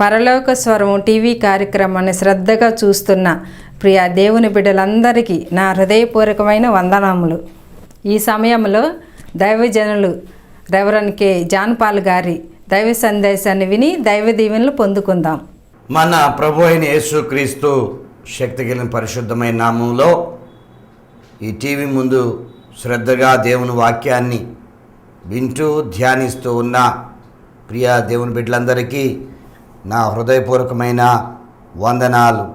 పరలోక స్వరం టీవీ కార్యక్రమాన్ని శ్రద్ధగా చూస్తున్న ప్రియ దేవుని బిడ్డలందరికీ నా హృదయపూర్వకమైన వందనములు. ఈ సమయంలో దైవజనులు రెవరన్ కె. జాన్పాల్ గారి దైవ సందేశాన్ని విని దైవ దీవెనలు పొందుకుందాం. మన ప్రభు అయిన యేసుక్రీస్తు శక్తి కలిగిన పరిశుద్ధమైన నామంలో ఈ టీవీ ముందు శ్రద్ధగా దేవుని వాక్యాన్ని వింటూ ధ్యానిస్తూ ఉన్న ప్రియ దేవుని బిడ్డలందరికీ నా హృదయపూర్వకమైన వందనాలు.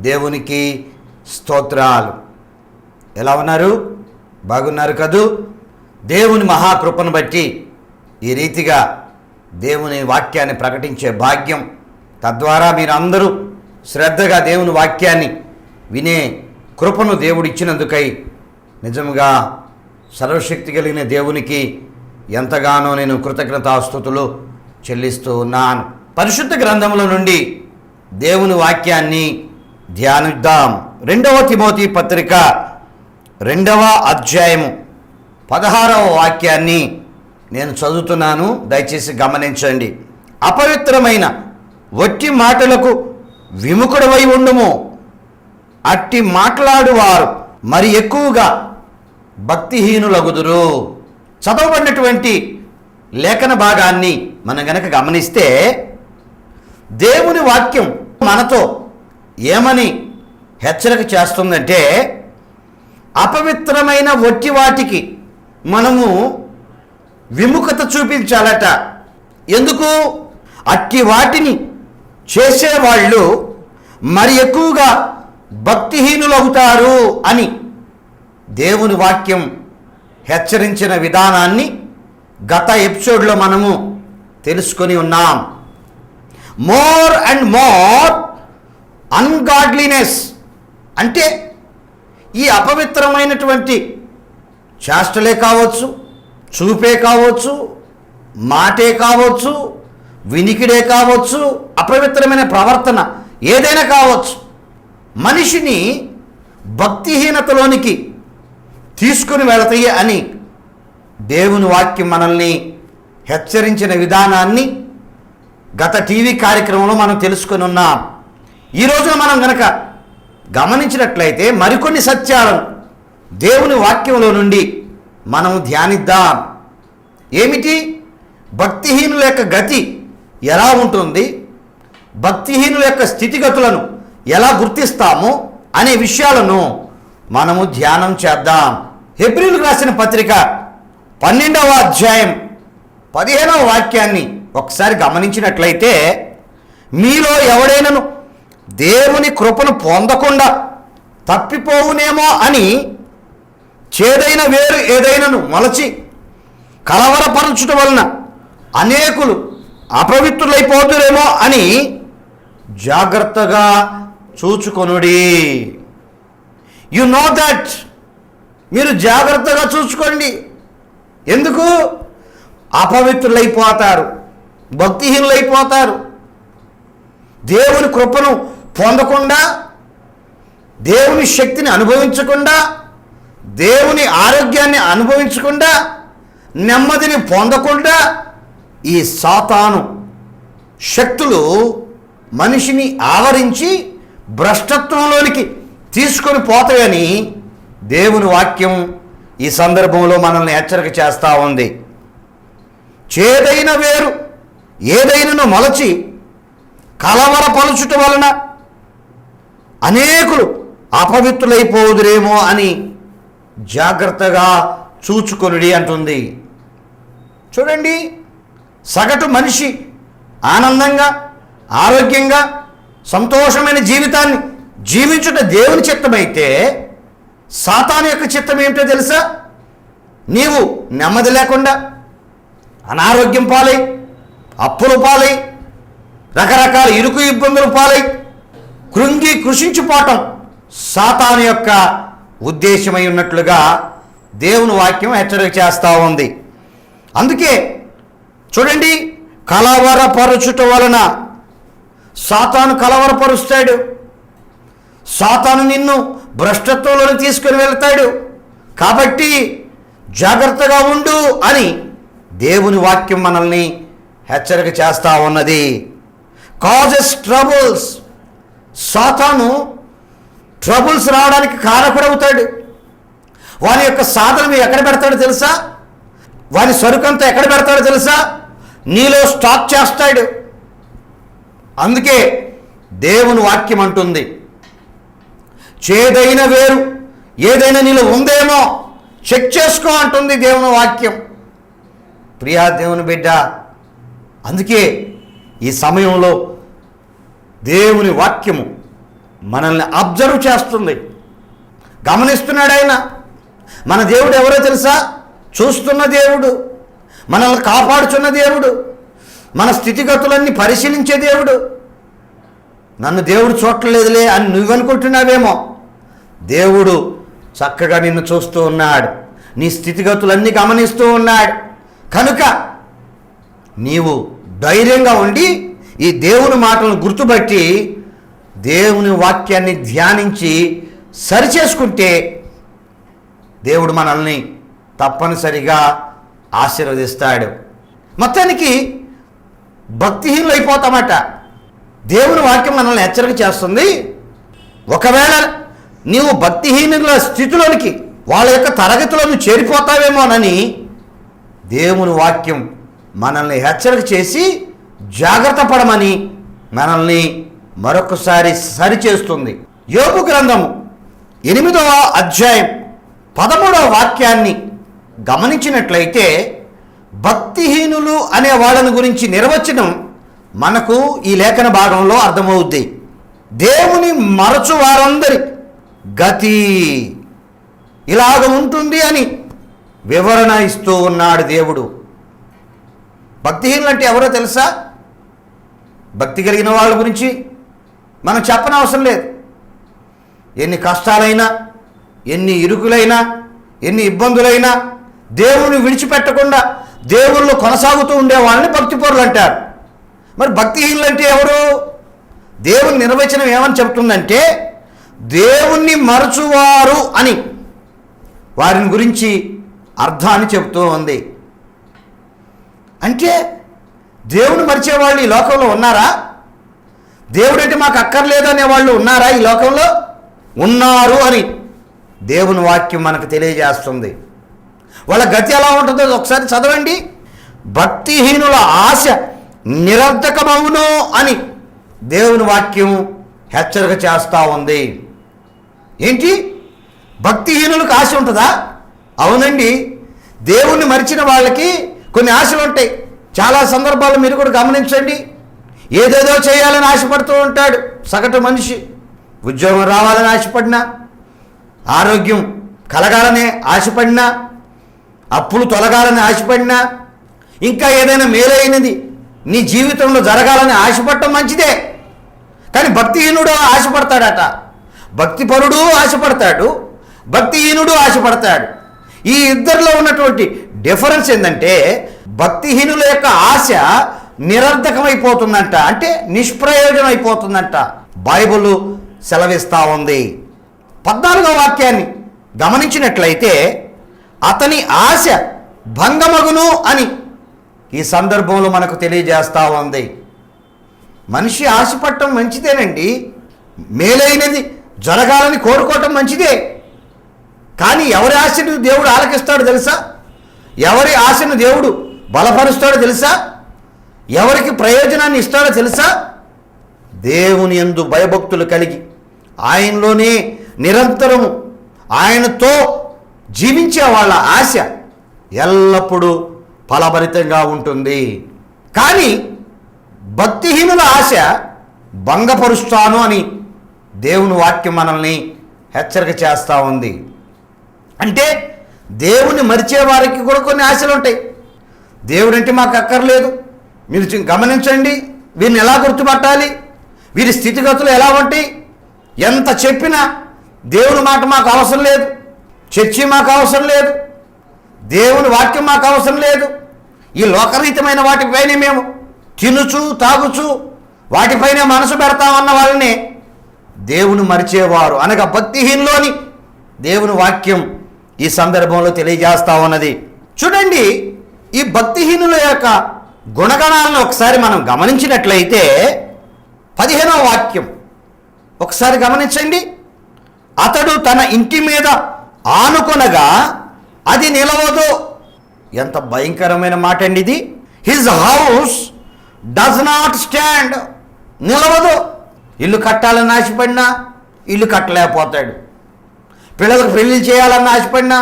దేవునికి స్తోత్రాలు. ఎలా ఉన్నారు? బాగున్నారు కదూ? దేవుని మహాకృపను బట్టి ఈ రీతిగా దేవుని వాక్యాన్ని ప్రకటించే భాగ్యం తద్వారా మీరు అందరూ శ్రద్ధగా దేవుని వాక్యాన్ని వినే కృపను దేవుడిచ్చినందుకై నిజంగా సర్వశక్తి కలిగిన దేవునికి ఎంతగానో నేను కృతజ్ఞతాస్థుతులు చెల్లిస్తూ ఉన్నాను. పరిశుద్ధ గ్రంథముల నుండి దేవుని వాక్యాన్ని ధ్యానిద్దాం. రెండవ తిమోతి పత్రిక రెండవ అధ్యాయము పదహారవ వాక్యాన్ని నేను చదువుతున్నాను. దయచేసి గమనించండి. అపవిత్రమైన వట్టి మాటలకు విముఖుడవై ఉండుము. అట్టి మాట్లాడువారు మరి ఎక్కువగా భక్తిహీనులగుదురు. చదవబడినటువంటి లేఖన భాగాన్ని మనం గనక గమనిస్తే దేవుని వాక్యం మనతో ఏమని హెచ్చరిక చేస్తుందంటే అపవిత్రమైన వట్టి వాటికి మనము విముఖత చూపించాలట. ఎందుకు? అట్టి వాటిని చేసేవాళ్ళు మరి ఎక్కువగా భక్తిహీనులవుతారు అని దేవుని వాక్యం హెచ్చరించిన విధానాన్ని గత ఎపిసోడ్లో మనము తెలుసుకొని ఉన్నాం. మోర్ అండ్ మోర్ అన్గాడ్లీనెస్ అంటే ఈ అపవిత్రమైనటువంటి చేష్టలే కావచ్చు చూపే కావచ్చు మాటే కావచ్చు వినికిడే కావచ్చు అపవిత్రమైన ప్రవర్తన ఏదైనా కావచ్చు మనిషిని భక్తిహీనతలోనికి తీసుకుని వెళతాయి అని దేవుని వాక్యం మనల్ని హెచ్చరించిన విధానాన్ని గత టీవీ కార్యక్రమంలో మనం తెలుసుకొని ఉన్నాం. ఈ రోజున మనం గనక గమనించినట్లయితే మరికొన్ని సత్యాలను దేవుని వాక్యంలో నుండి మనం ధ్యానిద్దాం. ఏమిటి? భక్తిహీనుల యొక్క గతి ఎలా ఉంటుంది? భక్తిహీనుల యొక్క స్థితిగతులను ఎలా గుర్తిస్తాము అనే విషయాలను మనము ధ్యానం చేద్దాం. హెబ్రిల్కు రాసిన పత్రిక పన్నెండవ అధ్యాయం పదిహేనవ వాక్యాన్ని ఒకసారి గమనించినట్లయితే మీలో ఎవడైనను దేవుని కృపను పొందకుండా తప్పిపోవునేమో అని చేదైన వేరు ఏదైనను మొలచి కలవరపరచుట వలన అనేకులు అపవిత్రులైపోతురేమో అని జాగ్రత్తగా చూచుకొనుడి. యు నో దట్ మీరు జాగ్రత్తగా చూసుకోండి ఎందుకు? అపవిత్రులైపోతారు. భక్తిహీనులైపోతారు దేవుని కృపను పొందకుండా దేవుని శక్తిని అనుభవించకుండా దేవుని ఆరోగ్యాన్ని అనుభవించకుండా నెమ్మదిని పొందకుండా ఈ సాతాను శక్తులు మనిషిని ఆవరించి భ్రష్టత్వంలోనికి తీసుకొని పోతాయని దేవుని వాక్యం ఈ సందర్భంలో మనల్ని హెచ్చరిక చేస్తూ ఉంది. చేదైన వేరు ఏదైనను మొలచి కలవరపలుచుట వలన అనేకులు అపవిత్రులైపోదురేమో అని జాగ్రత్తగా చూచుకొనుడి అంటుంది. చూడండి సగటు మనిషి ఆనందంగా ఆరోగ్యంగా సంతోషమైన జీవితాన్ని జీవించుట దేవుని చిత్తమైతే సాతాను యొక్క చిత్తం ఏమిటో తెలుసా? నీవు నెమ్మది లేకుండా అనారోగ్యం పాలై అప్పులు పాలై రకరకాల ఇరుకు ఇబ్బందులు పాలై కృంగి కృషించిపోవటం సాతాను యొక్క ఉద్దేశమై ఉన్నట్లుగా దేవుని వాక్యం హెచ్చరిక చేస్తూ ఉంది. అందుకే చూడండి కలవరపరచుట వలన సాతాను కలవరపరుస్తాడు. సాతాను నిన్ను భ్రష్టత్వంలో తీసుకుని వెళ్తాడు. కాబట్టి జాగ్రత్తగా ఉండు అని దేవుని వాక్యం మనల్ని హెచ్చరిక చేస్తూ ఉన్నది. కాజెస్ ట్రబుల్స్ సాతాను ట్రబుల్స్ రావడానికి కారకుడవుతాడు వాని యొక్క సాధన ఎక్కడ పెడతాడో తెలుసా? వాని సరుకంతా ఎక్కడ పెడతాడో తెలుసా? నీలో స్టాక్ చేస్తాడు. అందుకే దేవుని వాక్యం అంటుంది. చేదైన వేరు ఏదైనా నీలో ఉందేమో చెక్ చేసుకో అంటుంది దేవుని వాక్యం. ప్రియా దేవుని బిడ్డ అందుకే ఈ సమయంలో దేవుని వాక్యము మనల్ని అబ్జర్వ్ చేస్తుంది. గమనిస్తున్నాడు ఆయన. మన దేవుడు ఎవరో తెలుసా? చూస్తున్న దేవుడు. మనల్ని కాపాడుచున్న దేవుడు. మన స్థితిగతులన్నీ పరిశీలించే దేవుడు. నన్ను దేవుడు చూడలేదులే అని నువ్వనుకుంటున్నావేమో. దేవుడు చక్కగా నిన్ను చూస్తూ ఉన్నాడు. నీ స్థితిగతులన్నీ గమనిస్తూ ఉన్నాడు. కనుక నీవు ధైర్యంగా ఉండి ఈ దేవుని మాటలను గుర్తుపట్టి దేవుని వాక్యాన్ని ధ్యానించి సరిచేసుకుంటే దేవుడు మనల్ని తప్పనిసరిగా ఆశీర్వదిస్తాడు. మొత్తానికి భక్తిహీనులు అయిపోతామట. దేవుని వాక్యం మనల్ని హెచ్చరిక చేస్తుంది. ఒకవేళ నీవు భక్తిహీనుల స్థితిలోనికి వాళ్ళ యొక్క తరగతిలోని చేరిపోతావేమోనని దేవుని వాక్యం మనల్ని హెచ్చరిక చేసి జాగ్రత్త పడమని మనల్ని మరొకసారి సరిచేస్తుంది. యోగు గ్రంథము ఎనిమిదవ అధ్యాయం పదమూడవ వాక్యాన్ని గమనించినట్లయితే భక్తిహీనులు అనే వాళ్ళని గురించి నిర్వచనం మనకు ఈ లేఖన భాగంలో అర్థమవుద్ది. దేవుని మరచు వారందరి గతి ఇలాగ ఉంటుంది అని వివరణ ఇస్తూ ఉన్నాడు దేవుడు. భక్తిహీనులు అంటే ఎవరో తెలుసా? భక్తి కలిగిన వాళ్ళ గురించి మనం చెప్పనవసరం లేదు. ఎన్ని కష్టాలైనా ఎన్ని ఇరుకులైనా ఎన్ని ఇబ్బందులైనా దేవుని విడిచిపెట్టకుండా దేవుళ్ళు కొనసాగుతూ ఉండే వాళ్ళని భక్తిపరులు అంటారు. మరి భక్తిహీనులు అంటే ఎవరు? దేవుని నిర్వచనం ఏమని చెప్తుందంటే దేవుణ్ణి మరచువారు అని. వారిని గురించి అర్థాన్ని చెబుతూ ఉంది. అంటే దేవుని మరిచేవాళ్ళు ఈ లోకంలో ఉన్నారా? దేవుడంటే మాకు అక్కర్లేదనే వాళ్ళు ఉన్నారా ఈ లోకంలో? ఉన్నారు అని దేవుని వాక్యం మనకు తెలియజేస్తుంది. వాళ్ళ గతి ఎలా ఉంటుందో ఒకసారి చదవండి. భక్తిహీనుల ఆశ నిరర్ధకమవును అని దేవుని వాక్యం హెచ్చరిక చేస్తూ ఉంది. ఏంటి? భక్తిహీనులకు ఆశ ఉంటుందా? అవునండి. దేవుణ్ణి మరిచిన వాళ్ళకి కొన్ని ఆశలు ఉంటాయి. చాలా సందర్భాలు మీరు కూడా గమనించండి. ఏదేదో చేయాలని ఆశపడుతూ ఉంటాడు సగటు మనిషి. ఉద్యోగం రావాలని ఆశపడినా ఆరోగ్యం కలగాలనే ఆశపడినా అప్పులు తొలగాలని ఆశపడినా ఇంకా ఏదైనా మేలైనది నీ జీవితంలో జరగాలని ఆశపడటం మంచిదే. కానీ భక్తిహీనుడు ఆశపడతాడట. భక్తిపరుడు ఆశపడతాడు భక్తిహీనుడు ఆశపడతాడు. ఈ ఇద్దరిలో ఉన్నటువంటి డిఫరెన్స్ ఏంటంటే భక్తిహీనుల యొక్క ఆశ నిరర్ధకమైపోతుందంట అంటే నిష్ప్రయోజనం అయిపోతుందంట బైబుల్ సెలవిస్తూ ఉంది. పద్నాలుగో వాక్యాన్ని గమనించినట్లయితే అతని ఆశ భంగమగును అని ఈ సందర్భంలో మనకు తెలియజేస్తూ ఉంది. మనిషి ఆశపడటం మంచిదేనండి. మేలైనది జరగాలని కోరుకోవటం మంచిదే. కానీ ఎవరి ఆశను దేవుడు ఆలకిస్తాడు తెలుసా? ఎవరి ఆశను దేవుడు బలపరుస్తాడో తెలుసా? ఎవరికి ప్రయోజనాన్ని ఇస్తాడో తెలుసా? దేవుని యందు భయభక్తులు కలిగి ఆయనలోనే నిరంతరము ఆయనతో జీవించే వాళ్ళ ఆశ ఎల్లప్పుడూ ఫలభరితంగా ఉంటుంది. కానీ భక్తిహీనుల ఆశ భంగపరుస్తాను అని దేవుని వాక్యం మనల్ని హెచ్చరిక చేస్తూ ఉంది. అంటే దేవుని మరిచే వారికి కూడా కొన్ని ఆశలు ఉంటాయి దేవుడు అంటే మాకు అక్కర్లేదు. మీరు గమనించండి. వీరిని ఎలా గుర్తుపట్టాలి? వీరి స్థితిగతులు ఎలా ఉంటాయి? ఎంత చెప్పినా దేవుని మాట మాకు అవసరం లేదు. చర్చి మాకు అవసరం లేదు. దేవుని వాక్యం మాకు అవసరం లేదు. ఈ లోకరీతమైన వాటిపైనే మేము తినుచు తాగుచు వాటిపైనే మనసు పెడతామన్న వాళ్ళని దేవుని మరిచేవారు అనగా భక్తిహీనులోని దేవుని వాక్యం. ఈ సందర్భంలో తెలియజేస్తా ఉన్నది. చూడండి ఈ భక్తిహీనుల యొక్క గుణగణాలను ఒకసారి మనం గమనించినట్లయితే పదిహేనవ వాక్యం. ఒకసారి గమనించండి. అతడు తన ఇంటి మీద ఆనుకొనగా అది నిలవదు. ఎంత భయంకరమైన మాట అండి ఇది. His house does not stand నిలవదు. ఇల్లు కట్టాలని ఆశపడినా ఇల్లు కట్టలేకపోతాడు. పిల్లలకు పెళ్ళిళ్ళు చేయాలని ఆశపడినా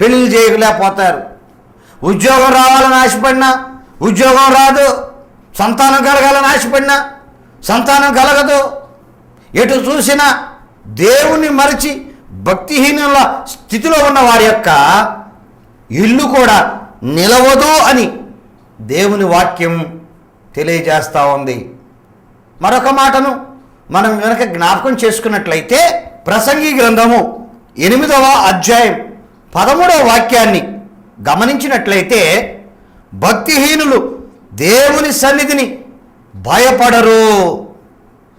పెళ్ళిళ్ళు చేయలేకపోతారు. ఉద్యోగం రావాలని ఆశపడినా ఉద్యోగం రాదు సంతానం కలగాలని ఆశపడినా సంతానం కలగదు. ఎటు చూసినా దేవుణ్ణి మరిచి భక్తిహీనుల స్థితిలో ఉన్న వారి యొక్క ఇల్లు కూడా నిలవదు అని దేవుని వాక్యం తెలియజేస్తూ ఉంది. మరొక మాటను మనం వెనక జ్ఞాపకం చేసుకున్నట్లయితే ప్రసంగి గ్రంథము ఎనిమిదవ అధ్యాయం పదమూడవ వాక్యాన్ని గమనించినట్లయితే భక్తిహీనులు దేవుని సన్నిధిని భయపడరు.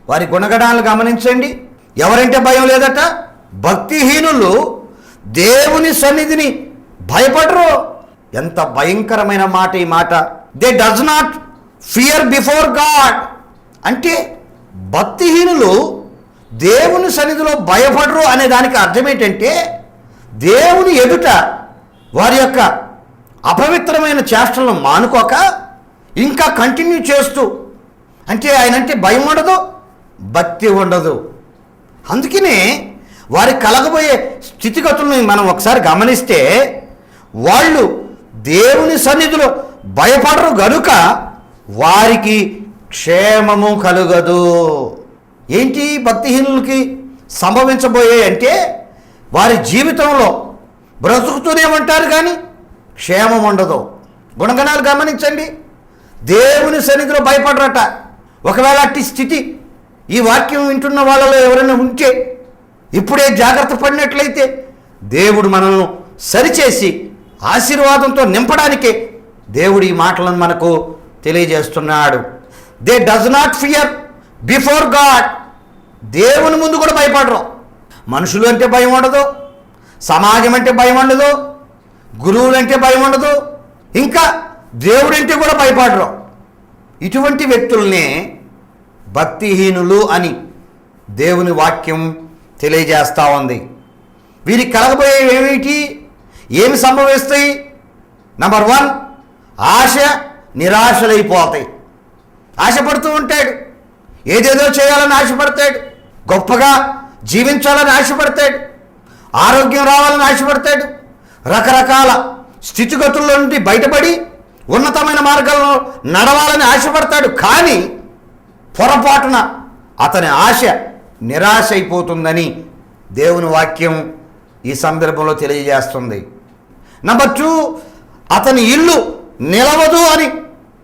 వారి గుణగణాలు గమనించండి. ఎవరంటే భయం లేదట? భక్తిహీనులు దేవుని సన్నిధిని భయపడరు. ఎంత భయంకరమైన మాట ఈ మాట. They does not fear before God అంటే భక్తిహీనులు దేవుని సన్నిధిలో భయపడరు అనే దానికి అర్థం ఏంటంటే దేవుని ఎదుట వారి యొక్క అపవిత్రమైన చేష్టలను మానుకోక ఇంకా కంటిన్యూ చేస్తూ అంటే ఆయన అంటే భయం ఉండదు భక్తి ఉండదు. అందుకనే వారి కలగబోయే స్థితిగతులను మనం ఒకసారి గమనిస్తే వాళ్ళు దేవుని సన్నిధిలో భయపడరు గనుక వారికి క్షేమము కలుగదు. ఏంటి భక్తిహీనులకి సంభవించబోయే అంటే వారి జీవితంలో బ్రతుకుతూనే ఉంటారు కానీ క్షేమం ఉండదు. గుణగణాలు గమనించండి. దేవుని సన్నిధిలో భయపడరట. ఒకవేళ అట్టి స్థితి ఈ వాక్యం వింటున్న వాళ్ళలో ఎవరైనా ఉంటే ఇప్పుడే జాగ్రత్త పడినట్లయితే దేవుడు మనల్ని సరిచేసి ఆశీర్వాదంతో నింపడానికే దేవుడు ఈ మాటలను మనకు తెలియజేస్తున్నాడు. They does not fear before God దేవుని ముందు కూడా భయపడరు. మనుషులు అంటే భయం ఉండదు సమాజం అంటే భయం ఉండదు గురువులు అంటే భయం ఉండదు ఇంకా దేవుడంటే కూడా భయపడరు. ఇటువంటి వ్యక్తుల్నే భక్తిహీనులు అని దేవుని వాక్యం తెలియజేస్తూ ఉంది. వీరికి కలగబోయే ఏమిటి? ఏమి సంభవిస్తాయి? నంబర్ వన్ ఆశ నిరాశలైపోతాయి. ఆశపడుతూ ఉంటాడు. ఏదేదో చేయాలని ఆశపడతాడు. గొప్పగా జీవించాలని ఆశపడతాడు. ఆరోగ్యం రావాలని ఆశపడతాడు. రకరకాల స్థితిగతుల్లో నుండి బయటపడి ఉన్నతమైన మార్గంలో నడవాలని ఆశపడతాడు. కానీ పొరపాటున అతని ఆశ నిరాశ అయిపోతుందని దేవుని వాక్యం ఈ సందర్భంలో తెలియజేస్తుంది. నంబర్ టూ అతని ఇల్లు నిలవదు అని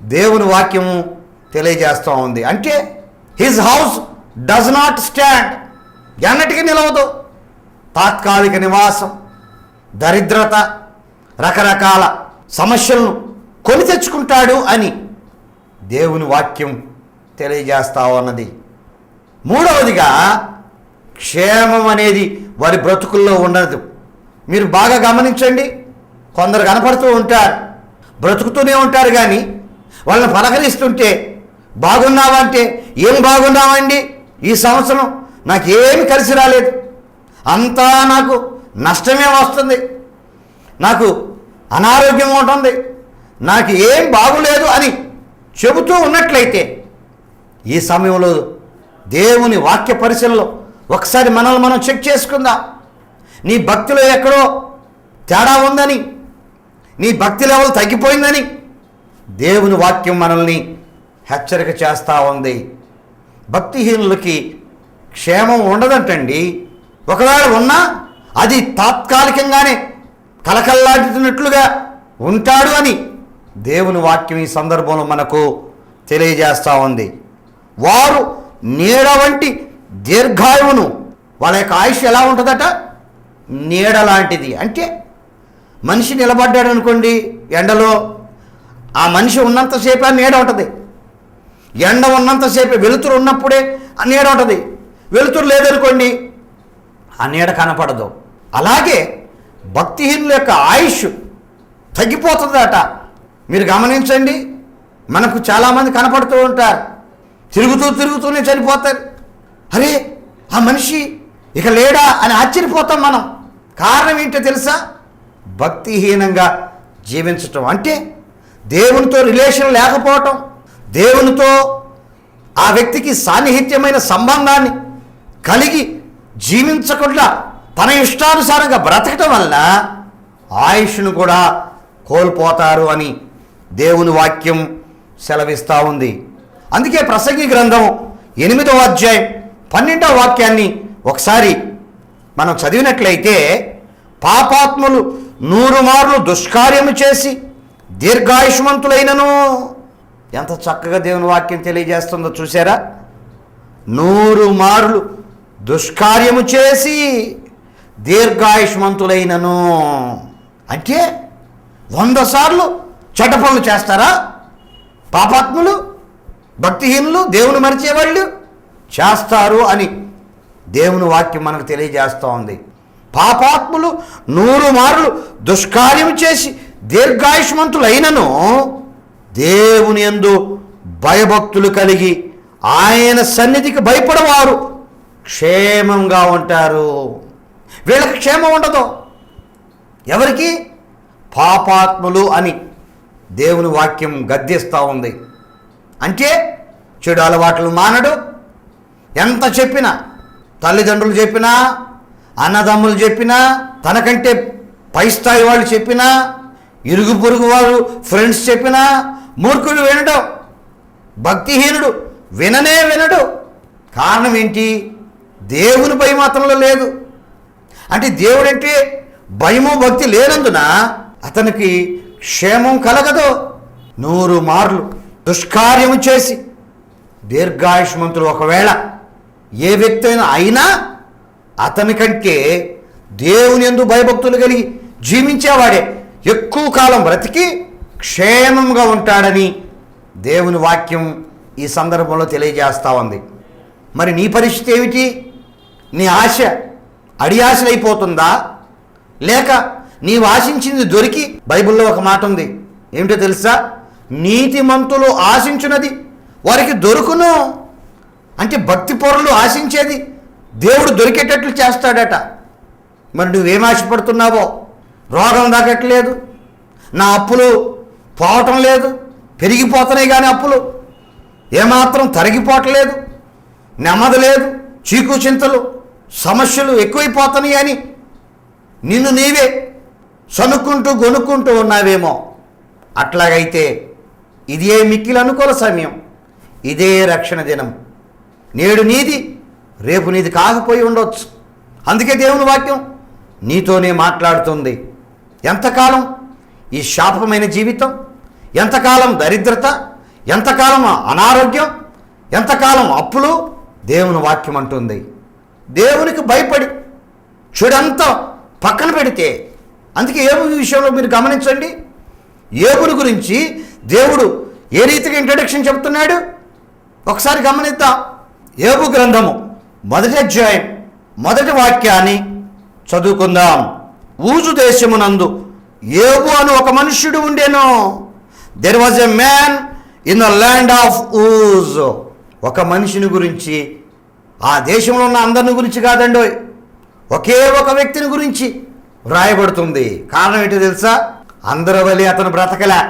దేవుని వాక్యము తెలియజేస్తూ ఉంది. అంటే his house does not stand ఎన్నటికీ నిలవదు. తాత్కాలిక నివాసం దరిద్రత రకరకాల సమస్యలను కొని తెచ్చుకుంటాడు అని దేవుని వాక్యం తెలియజేస్తా ఉన్నది మూడవదిగా క్షేమం అనేది వారి బ్రతుకుల్లో ఉండదు. మీరు బాగా గమనించండి. కొందరు కనపడుతూ ఉంటారు. బ్రతుకుతూనే ఉంటారు కానీ వాళ్ళని పలకరిస్తుంటే బాగున్నావా అంటే ఏం బాగున్నావండి? ఈ సంవత్సరం నాకేమి కలిసి రాలేదు. అంతా నాకు నష్టమే వస్తుంది. నాకు అనారోగ్యంగా ఉంటుంది. నాకు ఏం బాగులేదు అని చెబుతూ ఉన్నట్లయితే ఈ సమయంలో దేవుని వాక్య పరిశీలనలో ఒకసారి మనల్ని మనం చెక్ చేసుకుందాం. నీ భక్తిలో ఎక్కడో తేడా ఉందని నీ భక్తి లెవెల్ తగ్గిపోయిందని దేవుని వాక్యం మనల్ని హెచ్చరిక చేస్తూ ఉంది. భక్తిహీనులకి క్షేమం ఉండదంటండి. ఒకవేళ ఉన్నా అది తాత్కాలికంగానే కలకల్లాడుతున్నట్లుగా ఉంటాడు అని దేవుని వాక్యం ఈ సందర్భంలో మనకు తెలియజేస్తూ ఉంది. వారు నీడ వంటి దీర్ఘాయువును వాళ్ళ యొక్క ఆయుష్ ఎలా ఉంటుందట? నీడ లాంటిది. అంటే మనిషి నిలబడ్డాడు అనుకోండి ఎండలో ఆ మనిషి ఉన్నంతసేపు ఆ నీడ ఉంటుంది. ఎండ ఉన్నంతసేపు వెలుతురు ఉన్నప్పుడే ఆ నీడ ఉంటుంది. వెలుతురు లేదనుకోండి ఆ నీడ కనపడదు. అలాగే భక్తిహీనుల యొక్క ఆయుష్ తగ్గిపోతుందట. మీరు గమనించండి మనకు చాలామంది కనపడుతూ ఉంటారు. తిరుగుతూ తిరుగుతూనే చనిపోతారు. అరే ఆ మనిషి ఇక లేడా అని ఆశ్చర్యపోతాం మనం. కారణం ఏంటో తెలుసా? భక్తిహీనంగా జీవించటం. అంటే దేవునితో రిలేషన్ లేకపోవటం. దేవునితో ఆ వ్యక్తికి సాన్నిహిత్యమైన సంబంధాన్ని కలిగి జీవించకుండా తన ఇష్టానుసారంగా బ్రతకటం వల్ల ఆయుష్ను కూడా కోల్పోతారు అని దేవుని వాక్యం సెలవిస్తూ ఉంది. అందుకే ప్రసంగి గ్రంథం ఎనిమిదవ అధ్యాయం పన్నెండవ వాక్యాన్ని ఒకసారి మనం చదివినట్లయితే పాపాత్ములు నూరు మార్లు దుష్కార్యము చేసి దీర్ఘాయుష్మంతులైనను. ఎంత చక్కగా దేవుని వాక్యం తెలియజేస్తుందో చూసారా నూరు మార్లు దుష్కార్యము చేసి దీర్ఘాయుష్మంతులైనను. అంటే వంద సార్లు చెడ్డ పనులు చేస్తారా? పాపాత్ములు భక్తిహీనులు దేవుని మరిచేవాళ్ళు చేస్తారు అని దేవుని వాక్యం మనకు తెలియజేస్తూ ఉంది. పాపాత్ములు నూరు మార్లు దుష్కార్యం చేసి దీర్ఘాయుష్మంతులైనను దేవుని యందు భయభక్తులు కలిగి ఆయన సన్నిధికి భయపడవారు. క్షేమంగా ఉంటారు. వీళ్ళకి క్షేమం ఉండదు. ఎవరికి? పాపాత్ములు అని దేవుని వాక్యం గద్దిస్తూ ఉంది. అంటే చెడు అలవాట్లు మానడు. ఎంత చెప్పినా తల్లిదండ్రులు చెప్పినా అన్నదమ్ములు చెప్పినా తనకంటే పై స్థాయి వాళ్ళు చెప్పినా ఇరుగు పొరుగు వారు ఫ్రెండ్స్ చెప్పినా మూర్ఖుడు వినడు భక్తిహీనుడు విననే వినడు. కారణం ఏంటి? దేవుని భయం అతనిలో లేదు. అంటే దేవుడంటే భయము భక్తి లేనందున అతనికి క్షేమం కలగదు. నూరు మార్లు దుష్కార్యము చేసి దీర్ఘాయుష్మంతులు ఒకవేళ ఏ వ్యక్తి అయినా అయినా అతని కంటే దేవుని ఎందు భయభక్తులు కలిగి జీవించేవాడే. ఎక్కువ కాలం బ్రతికి క్షేమంగా ఉంటాడని దేవుని వాక్యం ఈ సందర్భంలో తెలియజేస్తా ఉంది. మరి నీ పరిస్థితి ఏమిటి? నీ ఆశ అడియాశలైపోతుందా? లేక నీవు ఆశించింది దొరికి బైబిల్లో ఒక మాట ఉంది. ఏమిటో తెలుసా? నీతిమంతులు ఆశించున్నది వారికి దొరుకును. అంటే భక్తి పొరలు ఆశించేది దేవుడు దొరికేటట్లు చేస్తాడట. మరి నువ్వేం ఆశపడుతున్నావో? రోగం తగ్గట్లేదు నా అప్పులు పోవటం లేదు. పెరిగిపోతున్నాయి కానీ అప్పులు. ఏమాత్రం తరిగిపోవట్లేదు నెమ్మది లేదు. చీకు చింతలు సమస్యలు ఎక్కువైపోతున్నాయి అని నిన్ను నీవే సనుక్కుంటూ గొనుక్కుంటూ ఉన్నావేమో. అట్లాగైతే ఇదే మిక్కిలి అనుకూల సమయం. ఇదే రక్షణ దినం. నేడు నీది రేపు నీది కాకపోయి ఉండొచ్చు. అందుకే దేవుని వాక్యం నీతోనే మాట్లాడుతుంది. ఎంతకాలం ఈ శాపమైన జీవితం? ఎంతకాలం దరిద్రత? ఎంతకాలం అనారోగ్యం? ఎంతకాలం అప్పులు? దేవుని వాక్యం అంటుంది. దేవునికి భయపడి చూడంతా పక్కన పెడితే అందుకే ఏబు విషయంలో మీరు గమనించండి. ఏబుని గురించి దేవుడు ఏ రీతిగా ఇంట్రడక్షన్ చెప్తున్నాడు? ఒకసారి గమనిద్దాం. ఏబు గ్రంథము మొదటి అధ్యాయం మొదటి వాక్యాన్ని చదువుకుందాం. ఊజు దేశమునందు ఏబు అని ఒక మనుష్యుడు ఉండేను. There was a man in the land of Uz ఒక మనిషిని గురించి ఆ దేశంలో ఉన్న అందరిని గురించి కాదండి ఒకే ఒక వ్యక్తిని గురించి వ్రాయబడుతుంది. కారణం ఏంటో తెలుసా? అందరి వలె అతను బ్రతకలే.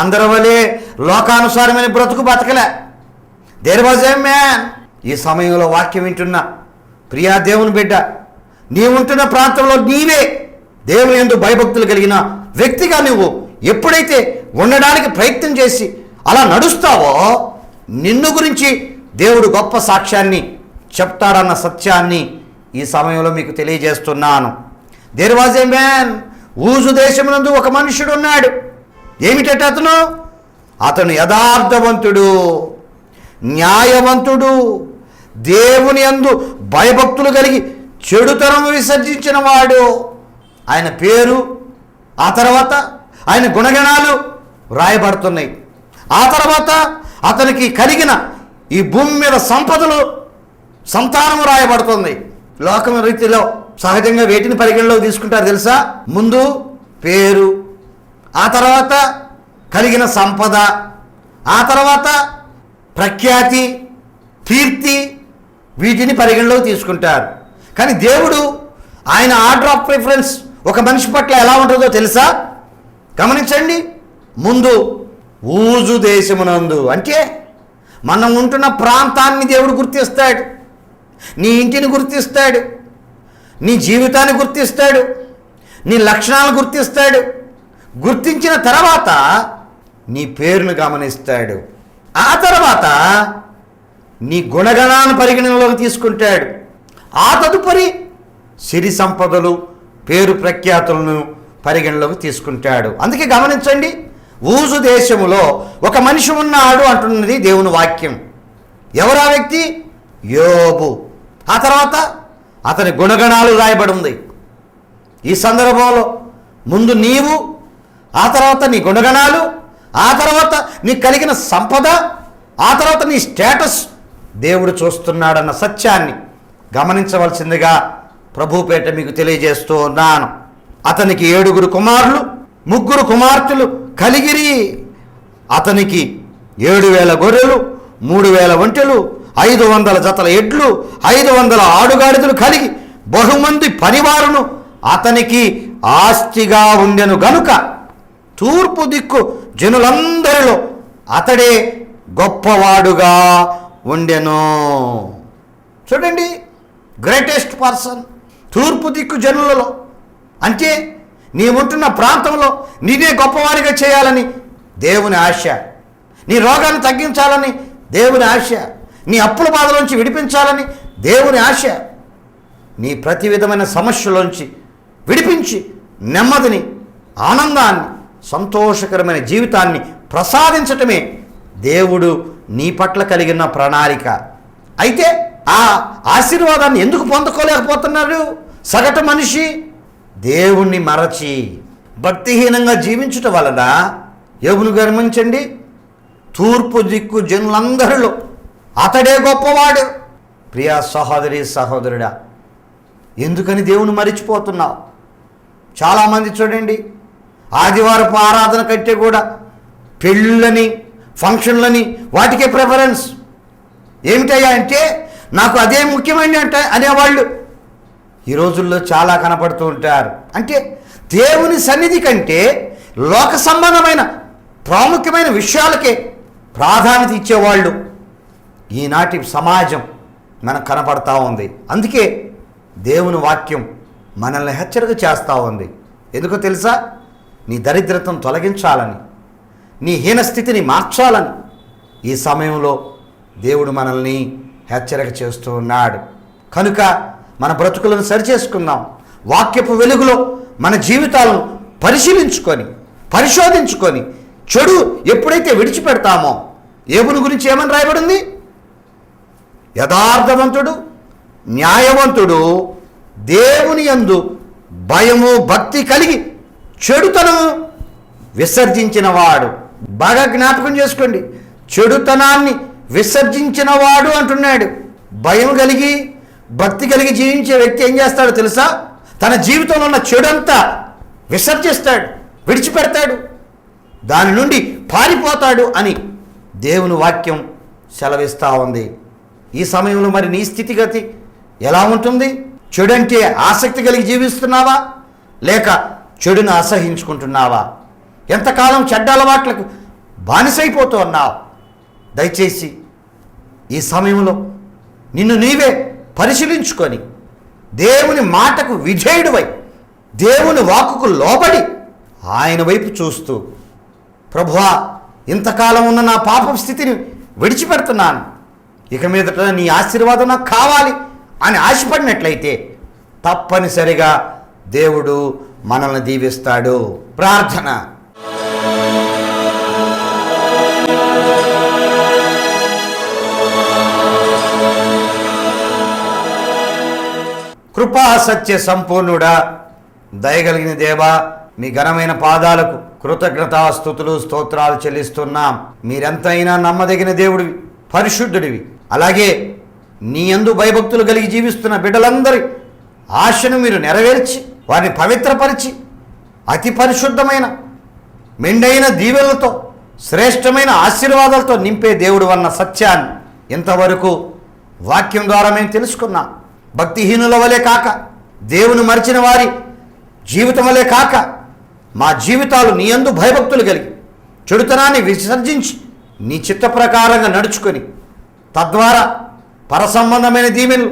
అందరి వలె లోకానుసారమైన బ్రతుకు బ్రతకలే దేర్ వాజ్ ఏ మ్యాన్ ఈ సమయంలో వాక్యం వింటున్నా. ప్రియా దేవుని బిడ్డ నీవుంటున్న ప్రాంతంలో నీవే. దేవుని ఎందు భయభక్తులు కలిగిన వ్యక్తిగా నువ్వు ఎప్పుడైతే ఉండడానికి ప్రయత్నం చేసి అలా నడుస్తావో నిన్ను గురించి దేవుడు గొప్ప సాక్ష్యాన్ని చెప్తాడన్న సత్యాన్ని ఈ సమయంలో మీకు తెలియజేస్తున్నాను. There was a man Uz దేశమునందు ఒక మనుషుడు ఉన్నాడు ఏమిటట అతను? అతను యథార్థవంతుడు న్యాయవంతుడు దేవుని యందు భయభక్తులు కలిగి చెడుతనం విసర్జించిన వాడు ఆయన పేరు ఆ తర్వాత ఆయన గుణగణాలు వ్రాయబడుతున్నాయి. ఆ తర్వాత అతనికి కలిగిన ఈ భూమి మీద సంపదలు సంతానము రాయబడుతుంది లోకం రీతిలో సహజంగా వేటిని పరిగణలోకి తీసుకుంటారు తెలుసా? ముందు పేరు ఆ తర్వాత కలిగిన సంపద ఆ తర్వాత ప్రఖ్యాతి కీర్తి వీటిని పరిగణలోకి తీసుకుంటారు. కానీ దేవుడు ఆయన ఆర్డర్ ఆఫ్ ప్రిఫరెన్స్ ఒక మనిషి పట్ల ఎలా ఉంటుందో తెలుసా? గమనించండి. ముందు ఊజు దేశమునందు. అంటే మనం ఉంటున్న ప్రాంతాన్ని దేవుడు గుర్తిస్తాడు. నీ ఇంటిని గుర్తిస్తాడు. నీ జీవితాన్ని గుర్తిస్తాడు. నీ లక్షణాలను గుర్తిస్తాడు. గుర్తించిన తర్వాత నీ పేరును గమనిస్తాడు. ఆ తర్వాత నీ గుణగణాన్ని పరిగణనలోకి తీసుకుంటాడు. ఆ తదుపరి సిరి సంపదలు పేరు ప్రఖ్యాతులను పరిగణలోకి తీసుకుంటాడు. అందుకే గమనించండి ఊజు దేశములో ఒక మనిషి ఉన్నాడు అంటున్నది దేవుని వాక్యం. ఎవరు ఆ వ్యక్తి? యోబు. ఆ తర్వాత అతని గుణగణాలు రాయబడి ఉంది. ఈ సందర్భంలో ముందు నీవు ఆ తర్వాత నీ గుణగణాలు ఆ తర్వాత నీకు కలిగిన సంపద ఆ తర్వాత నీ స్టేటస్ దేవుడు చూస్తున్నాడన్న సత్యాన్ని గమనించవలసిందిగా ప్రభుపేట మీకు తెలియజేస్తూ ఉన్నాను. అతనికి ఏడుగురు కుమారులు ముగ్గురు కుమార్తెలు కలిగిరి. అతనికి ఏడు వేల గొర్రెలు మూడు వేల ఒంటెలు ఐదు వందల జతల ఎడ్లు ఐదు వందల ఆడుగాడిదలు కలిగి బహుమంది పనివారును అతనికి ఆస్తిగా ఉండెను గనుక తూర్పు దిక్కు జనులందరిలో అతడే గొప్పవాడుగా ఉండెను. చూడండి గ్రేటెస్ట్ పర్సన్ తూర్పు దిక్కు జనులలో. అంటే నీ ప్రాంతంలో నేనే గొప్పవాడిగా చేయాలని దేవుని ఆశ. నీ రోగాన్ని తగ్గించాలని దేవుని ఆశ. నీ అప్పుల బాధలోంచి విడిపించాలని దేవుని ఆశ. నీ ప్రతి విధమైన సమస్యలోంచి విడిపించి నెమ్మదిని ఆనందాన్ని సంతోషకరమైన జీవితాన్ని ప్రసాదించటమే దేవుడు నీ పట్ల కలిగిన ప్రణాళిక. అయితే ఆ ఆశీర్వాదాన్ని ఎందుకు పొందుకోలేకపోతున్నారు? సగటు మనిషి దేవుణ్ణి మరచి భక్తిహీనంగా జీవించటం వలన యోగును గమనించండి తూర్పు దిక్కు జనులందరిలో అతడే గొప్పవాడు. ప్రియా సహోదరి సహోదరుడా ఎందుకని దేవుని మరిచిపోతున్నావు? చాలామంది చూడండి ఆదివారపు ఆరాధన కంటే కూడా పెళ్ళిళ్ళని ఫంక్షన్లని వాటికే ప్రిఫరెన్స్. ఏమిటయ్యా అంటే నాకు అదే ముఖ్యమైన అంటే అనేవాళ్ళు ఈ రోజుల్లో చాలా కనపడుతూ ఉంటారు. అంటే దేవుని సన్నిధి కంటే లోక సంబంధమైన ప్రాముఖ్యమైన విషయాలకే ప్రాధాన్యత ఇచ్చేవాళ్ళు. ఈనాటి సమాజం మనకు కనపడతా ఉంది. అందుకే దేవుని వాక్యం మనల్ని హెచ్చరిక చేస్తూ ఉంది. ఎందుకో తెలుసా? నీ దరిద్రతను తొలగించాలని నీ హీనస్థితిని మార్చాలని ఈ సమయంలో దేవుడు మనల్ని హెచ్చరిక చేస్తూ ఉన్నాడు కనుక మన బ్రతుకులను సరిచేసుకుందాం. వాక్యపు వెలుగులో మన జీవితాలను పరిశీలించుకొని పరిశోధించుకొని చెడు ఎప్పుడైతే విడిచిపెడతామో ఏబుని గురించి ఏమని రాయబడింది? యథార్థవంతుడు న్యాయవంతుడు దేవుని యందు భయము భక్తి కలిగి చెడుతనము విసర్జించినవాడు. బాగా జ్ఞాపకం చేసుకోండి. చెడుతనాన్ని విసర్జించినవాడు అంటున్నాడు. భయం కలిగి భక్తి కలిగి జీవించే వ్యక్తి ఏం చేస్తాడో తెలుసా? తన జీవితంలో ఉన్న చెడంతా విసర్జిస్తాడు విడిచిపెడతాడు. దాని నుండి పారిపోతాడు అని దేవుని వాక్యం సెలవిస్తూ ఉంది. ఈ సమయంలో మరి నీ స్థితిగతి ఎలా ఉంటుంది? చెడంటే ఆసక్తి కలిగి జీవిస్తున్నావా? లేక చెడును అసహించుకుంటున్నావా? ఎంతకాలం చెడ్డ అలవాట్లకు బానిసైపోతూ ఉన్నావు దయచేసి ఈ సమయంలో నిన్ను నీవే పరిశీలించుకొని దేవుని మాటకు విధేయుడివై దేవుని వాకుకు లోబడి ఆయన వైపు చూస్తూ ప్రభువా ఇంతకాలం ఉన్న నా పాపం స్థితిని విడిచిపెడుతున్నాను. ఇక మీదట నీ ఆశీర్వాదం నాకు కావాలి అని ఆశపడినట్లయితే తప్పనిసరిగా దేవుడు మనల్ని దీవిస్తాడు. ప్రార్థన. కృపా సత్య సంపూర్ణుడా. దయగలిగిన దేవా మీ ఘనమైన పాదాలకు కృతజ్ఞతాస్థుతులు స్తోత్రాలు చెల్లిస్తున్నాం. మీరెంతైనా నమ్మదగిన దేవుడివి పరిశుద్ధుడివి. అలాగే నీ యందు భయభక్తులు కలిగి జీవిస్తున్న బిడ్డలందరి ఆశను మీరు నెరవేర్చి వారిని పవిత్రపరిచి అతి పరిశుద్ధమైన మెండైన దీవెలతో శ్రేష్టమైన ఆశీర్వాదాలతో నింపే దేవుడు అన్న సత్యాన్ని ఇంతవరకు వాక్యం ద్వారా మేము తెలుసుకున్నాం. భక్తిహీనుల వలె కాక దేవుని మరిచిన వారి జీవితం వలె కాక మా జీవితాలు నీ యందు భయభక్తులు కలిగి చెడుతనాన్ని విసర్జించి నీ చిత్త ప్రకారంగా నడుచుకొని తద్వారా పరసంబంధమైన దీవెనలు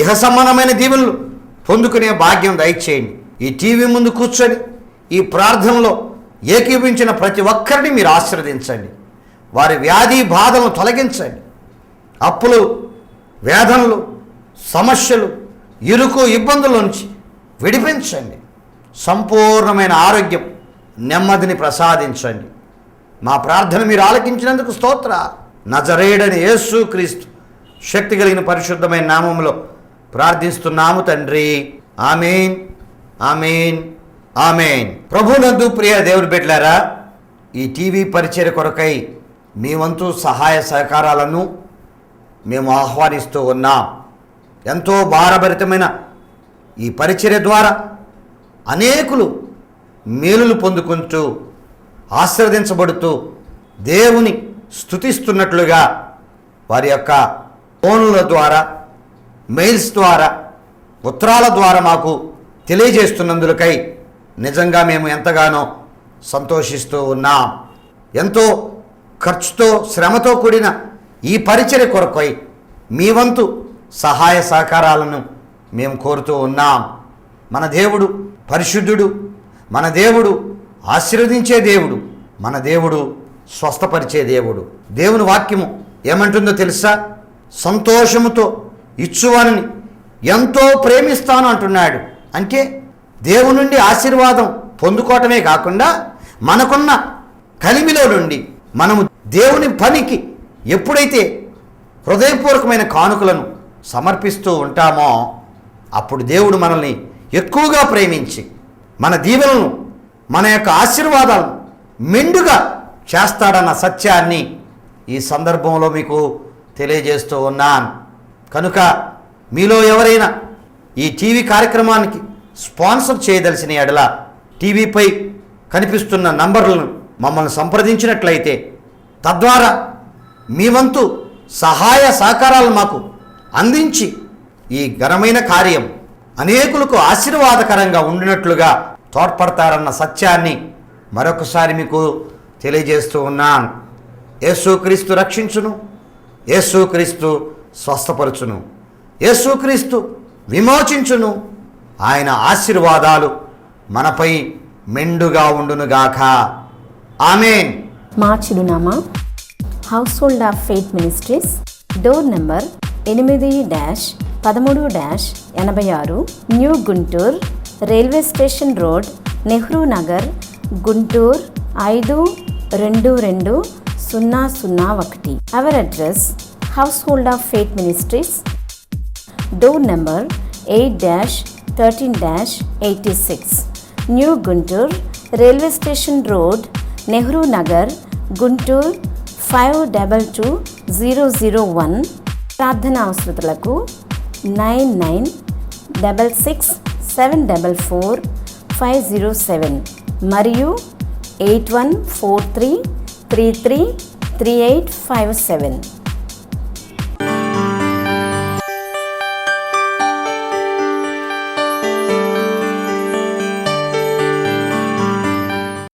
ఇహ సంబంధమైన దీవెనలు పొందుకునే భాగ్యం దయచేయండి. ఈ టీవీ ముందు కూర్చొని ఈ ప్రార్థనలో ఏకీపించిన ప్రతి ఒక్కరిని మీరు ఆశీర్వదించండి. వారి వ్యాధి బాధలను తొలగించండి. అప్పులు వేదనలు సమస్యలు ఇరుకు ఇబ్బందుల నుంచి విడిపించండి. సంపూర్ణమైన ఆరోగ్యం నెమ్మదిని ప్రసాదించండి. మా ప్రార్థన మీరు ఆలకించినందుకు స్తోత్ర. నజరేడని యేసు క్రీస్తు శక్తి కలిగిన పరిశుద్ధమైన నామములో ప్రార్థిస్తున్నాము తండ్రి. Amen amen amen. ప్రభునందు ప్రియ దేవుడి బిడ్డలారా ఈ టీవీ పరిచయ కొరకై మీ వంతు సహాయ సహకారాలను మేము ఆహ్వానిస్తూ ఉన్నాం. ఎంతో భారభరితమైన ఈ పరిచర్య ద్వారా అనేకులు మేలులు పొందుకుంటూ ఆశీర్వదించబడుతూ దేవుని స్తుతిస్తున్నట్లుగా వారి యొక్క ఫోన్ల ద్వారా మెయిల్స్ ద్వారా ఉత్తరాల ద్వారా మాకు తెలియజేస్తున్నందులకై నిజంగా మేము ఎంతగానో సంతోషిస్తూ ఉన్నాం. ఎంతో ఖర్చుతో శ్రమతో కూడిన ఈ పరిచర్య కొరకై మీ వంతు సహాయ సహకారాలను మేము కోరుతూ ఉన్నాం. మన దేవుడు పరిశుద్ధుడు మన దేవుడు ఆశీర్వదించే దేవుడు మన దేవుడు స్వస్థపరిచే దేవుడు. దేవుని వాక్యము ఏమంటుందో తెలుసా? సంతోషముతో ఇచ్చువాని ఎంతో ప్రేమిస్తాను అంటున్నాడు. అంటే దేవుని నుండి ఆశీర్వాదం పొందుకోవటమే కాకుండా మనకున్న కలిమిలో నుండి మనము దేవుని పనికి ఎప్పుడైతే హృదయపూర్వకమైన కానుకలను సమర్పిస్తూ ఉంటామో అప్పుడు దేవుడు మనల్ని ఎక్కువగా ప్రేమించి మన దీవెలను మన యొక్క ఆశీర్వాదాలను మెండుగా చేస్తాడన్న సత్యాన్ని ఈ సందర్భంలో మీకు తెలియజేస్తూ ఉన్నాను. కనుక మీలో ఎవరైనా ఈ టీవీ కార్యక్రమానికి స్పాన్సర్ చేయదలిసిన ఎడల టీవీపై కనిపిస్తున్న నంబర్లను మమ్మల్ని సంప్రదించినట్లయితే తద్వారా మీ వంతు సహాయ సహకారాలు మాకు అందించి ఈ ఘనమైన కార్యం అనేకులకు ఆశీర్వాదకరంగా ఉండినట్లుగా తోడ్పడతారన్న సత్యాన్ని మరొకసారి మీకు తెలియజేస్తూ ఉన్నాను. యేసుక్రీస్తు రక్షించును. యేసుక్రీస్తు స్వస్థపరచును. యేసుక్రీస్తు విమోచించును. ఆయన ఆశీర్వాదాలు మనపై మెండుగా ఉండునుగాక. ఆమెన్. మా చిరునామా household of faith ministries door number ఎనిమిది డాష్ పదమూడు డాష్ ఎనభై ఆరు new Guntur railway station road Nehru Nagar Guntur ఐదు రెండు రెండు సున్నా సున్నా ఒకటి. Our address household of faith ministries. Door number eight dash thirteen dash eighty six. New Guntur railway station road Nehru Nagar Guntur five double two zero zero one. ప్రార్థన అవసరతలకు nine nine double six seven double four five zero seven మరియు eight one four three three three three eight five seven.